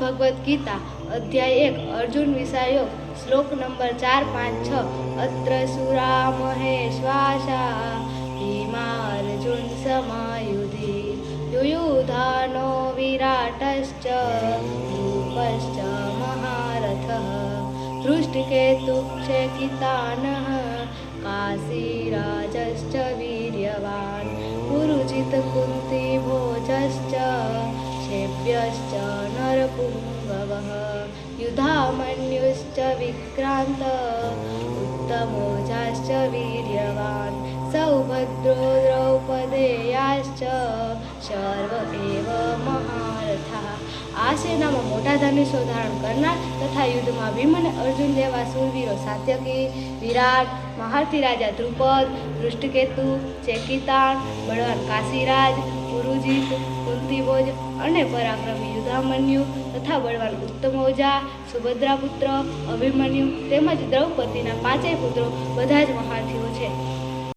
ભગવદ્ ગીતા, અધ્યાય એક, અર્જુન વિષાયો, શ્લોક નંબર ચાર, પાંચ, છ, અત્ર સુરામહે શ્વાસા ભીમાર્જુન સમાયુધિ, યુયુધાનો વિરાટશ્ચ, રૂપશ્ચ મહારથઃ દૃષ્ટિકેતુક્ષેકિતાનઃ કાશીરાજશ્ચ વીર્યવાન પુરુજિત કુંતી ભોજશ્ચ શેભ્યશ્ચ નરપુંગવः યુધામન્યુશ્ચ युधामन्युश्च विक्रान्त, उत्तमोजाश्च वीर्यवान्, सौभद्रो द्रौपदेयाश्च એવ एव આ સેનામાં મોટા ધનુષો ધારણ કરનાર તથા યુદ્ધમાં ભીમ અને અર્જુન જેવા સુરવીરો સાત્યકી વિરાટ મહારથી રાજા દ્રુપદ દૃષ્ટિકેતુ ચેકિતાન બળવાન કાશીરાજ પુરુજીત કુંતીભોજ અને પરાક્રમી યુધામન્યુ તથા બળવાન ઉત્તમૌજા સુભદ્રા પુત્ર, અભિમન્યુ તેમજ દ્રૌપદીના પાંચેય પુત્રો બધા જ છે